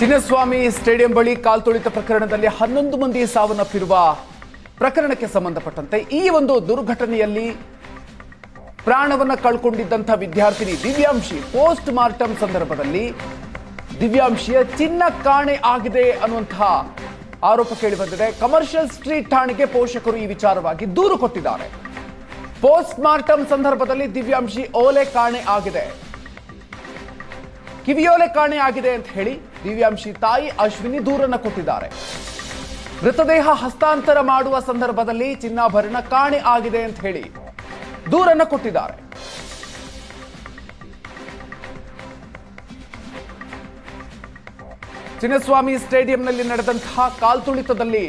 Chinnaswamy stadium ಬಳಿ ಕಾಲ್ತುಳಿತ ಪ್ರಕರಣದಲ್ಲಿ ಹನ್ನೊಂದು ಮಂದಿ ಸಾವನ್ನಪ್ಪಿರುವ ಪ್ರಕರಣಕ್ಕೆ ಸಂಬಂಧಪಟ್ಟಂತೆ ಈ ಒಂದು ದುರ್ಘಟನೆಯಲ್ಲಿ ಪ್ರಾಣವನ್ನ ಕಳ್ಕೊಂಡಿದ್ದಂಥ ವಿದ್ಯಾರ್ಥಿನಿ ದಿವ್ಯಾಂಶಿ ಪೋಸ್ಟ್ ಮಾರ್ಟಮ್ ಸಂದರ್ಭದಲ್ಲಿ ದಿವ್ಯಾಂಶಿಯ ಚಿನ್ನ ಕಾಣೆ ಆಗಿದೆ ಅನ್ನುವಂತಹ ಆರೋಪ ಕೇಳಿ ಬಂದಿದೆ. ಕಮರ್ಷಿಯಲ್ ಸ್ಟ್ರೀಟ್ ಠಾಣೆಗೆ ಪೋಷಕರು ಈ ವಿಚಾರವಾಗಿ ದೂರು ಕೊಟ್ಟಿದ್ದಾರೆ. ಪೋಸ್ಟ್ ಮಾರ್ಟಮ್ ಸಂದರ್ಭದಲ್ಲಿ ದಿವ್ಯಾಂಶಿ ಓಲೆ ಕಾಣೆ ಆಗಿದೆ. ಕಿವಿಯೋಲೆ ಕಾಣೆ ಆಗಿದೆ ಅಂತ ಹೇಳಿ ದಿವ್ಯಾಂಶಿ ತಾಯಿ ಅಶ್ವಿನಿ ದೂರನ್ನು ಕೊಟ್ಟಿದ್ದಾರೆ. ಮೃತದೇಹ ಹಸ್ತಾಂತರ ಮಾಡುವ ಸಂದರ್ಭದಲ್ಲಿ ಚಿನ್ನಾಭರಣ ಕಾಣೆ ಆಗಿದೆ ಅಂತ ಹೇಳಿ ದೂರನ್ನ ಕೊಟ್ಟಿದ್ದಾರೆ. ಚಿನ್ನಸ್ವಾಮಿ ಸ್ಟೇಡಿಯಂನಲ್ಲಿ ನಡೆದಂತಹ ಕಾಲ್ತುಳಿತದಲ್ಲಿ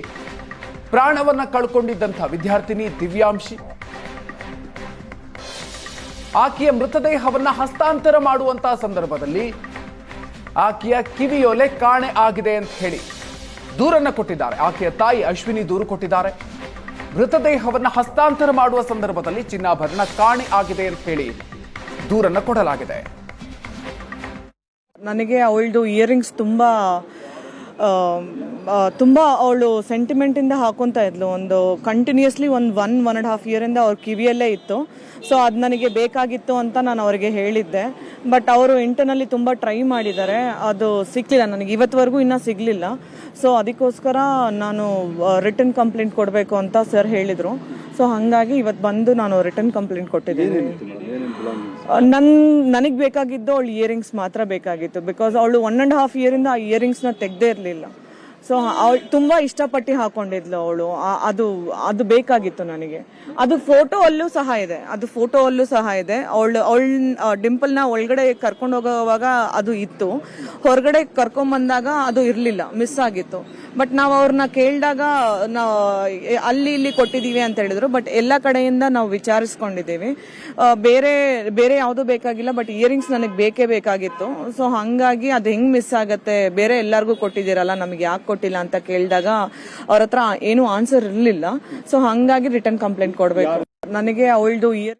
ಪ್ರಾಣವನ್ನ ಕಳ್ಕೊಂಡಿದ್ದಂತಹ ವಿದ್ಯಾರ್ಥಿನಿ ದಿವ್ಯಾಂಶಿ. ಆಕೆಯ ಮೃತದೇಹವನ್ನ ಹಸ್ತಾಂತರ ಮಾಡುವಂತಹ ಸಂದರ್ಭದಲ್ಲಿ ಆಕೆಯ ಕಿವಿಯೊಲೆ ಕಾಣೆ ಆಗಿದೆ ಅಂತ ಹೇಳಿ ದೂರನ್ನು ಕೊಟ್ಟಿದ್ದಾರೆ. ಆಕೆಯ ತಾಯಿ ಅಶ್ವಿನಿ ದೂರು ಕೊಟ್ಟಿದ್ದಾರೆ. ಮೃತದೇಹವನ್ನು ಹಸ್ತಾಂತರ ಮಾಡುವ ಸಂದರ್ಭದಲ್ಲಿ ಚಿನ್ನಾಭರಣ ಕಾಣೆ ಆಗಿದೆ ಅಂತ ಹೇಳಿ ದೂರನ್ನು ಕೊಡಲಾಗಿದೆ. ನನಗೆ ಅವಳದು ಇಯರಿಂಗ್ಸ್ ತುಂಬ ತುಂಬ ಅವಳು ಸೆಂಟಿಮೆಂಟಿಂದ ಹಾಕೊತಾ ಇದ್ಲು. ಒಂದು ಕಂಟಿನ್ಯೂಸ್ಲಿ ಒಂದು ಒನ್ ಒನ್ ಆ್ಯಂಡ್ ಹಾಫ್ ಇಯರಿಂದ ಅವ್ರ ಕಿವಿಯಲ್ಲೇ ಇತ್ತು. ಸೊ ಅದು ನನಗೆ ಬೇಕಾಗಿತ್ತು ಅಂತ ನಾನು ಅವರಿಗೆ ಹೇಳಿದ್ದೆ. ಬಟ್ ಅವರು ಇಂಟರ್ನಲ್ಲಿ ತುಂಬ ಟ್ರೈ ಮಾಡಿದ್ದಾರೆ ಅದು ಸಿಕ್ಕಲಿಲ್ಲ ನನಗೆ. ಇವತ್ತುವರೆಗೂ ಇನ್ನೂ ಸಿಗಲಿಲ್ಲ. ಸೊ ಅದಕ್ಕೋಸ್ಕರ ನಾನು ರಿಟರ್ನ್ ಕಂಪ್ಲೇಂಟ್ ಕೊಡಬೇಕು ಅಂತ ಸರ್ ಹೇಳಿದರು. ಸೊ ಹಾಗಾಗಿ ಇವತ್ತು ಬಂದು ನಾನು ರಿಟರ್ನ್ ಕಂಪ್ಲೇಂಟ್ ಕೊಟ್ಟಿದ್ದೀನಿ. ನನ್, ನನಗೆ ಬೇಕಾಗಿದ್ದು ಅವಳು ಇಯರಿಂಗ್ಸ್ ಮಾತ್ರ ಬೇಕಾಗಿತ್ತು ಬಿಕಾಸ್ ಅವಳು ಒನ್ ಆ್ಯಂಡ್ ಹಾಫ್ ಇಯರಿಂದ ಆ ಇಯರಿಂಗ್ಸ್ನ ತೆಗ್ದೇ ಇರಲಿಲ್ಲ. ಸೊ ಅವಳು ತುಂಬ ಇಷ್ಟಪಟ್ಟು ಹಾಕೊಂಡಿದ್ಲು ಅವಳು. ಅದು ಅದು ಬೇಕಾಗಿತ್ತು ನನಗೆ. ಅದು ಫೋಟೋ ಅಲ್ಲೂ ಸಹ ಇದೆ. ಅದು ಫೋಟೋ ಅಲ್ಲೂ ಸಹ ಇದೆ. ಅವಳು, ಅವಳ ಡಿಂಪಲ್ನ ಒಳಗಡೆ ಕರ್ಕೊಂಡು ಹೋಗುವಾಗ ಅದು ಇತ್ತು. ಹೊರಗಡೆ ಕರ್ಕೊಂಬಂದಾಗ ಅದು ಇರಲಿಲ್ಲ. ಮಿಸ್ ಆಗಿತ್ತು. ಬಟ್ ನಾವು ಅವ್ರನ್ನ ಕೇಳಿದಾಗ ಅಲ್ಲಿ ಇಲ್ಲಿ ಕೊಟ್ಟಿದ್ದೀವಿ ಅಂತ ಹೇಳಿದ್ರು. ಬಟ್ ಎಲ್ಲ ಕಡೆಯಿಂದ ನಾವು ವಿಚಾರಿಸ್ಕೊಂಡಿದ್ದೀವಿ. ಬೇರೆ ಬೇರೆ ಯಾವುದು ಬೇಕಾಗಿಲ್ಲ ಬಟ್ ಇಯರಿಂಗ್ಸ್ ನನಗೆ ಬೇಕೇ ಬೇಕಾಗಿತ್ತು. ಸೊ ಹಂಗಾಗಿ ಅದು ಹೆಂಗ್ ಮಿಸ್ ಆಗತ್ತೆ, ಬೇರೆ ಎಲ್ಲರಿಗೂ ಕೊಟ್ಟಿದ್ದೀರಲ್ಲ, ನಮಗೆ ಯಾಕೆ ಕೊಟ್ಟಿಲ್ಲ ಅಂತ ಕೇಳಿದಾಗ ಅವ್ರ ಹತ್ರ ಏನೂ ಆನ್ಸರ್ ಇರಲಿಲ್ಲ. ಸೊ ಹಂಗಾಗಿ ರಿಟರ್ನ್ ಕಂಪ್ಲೇಂಟ್ ಕೊಡಬೇಕು. ನನಗೆ ಅವಳದು ಇಯರ್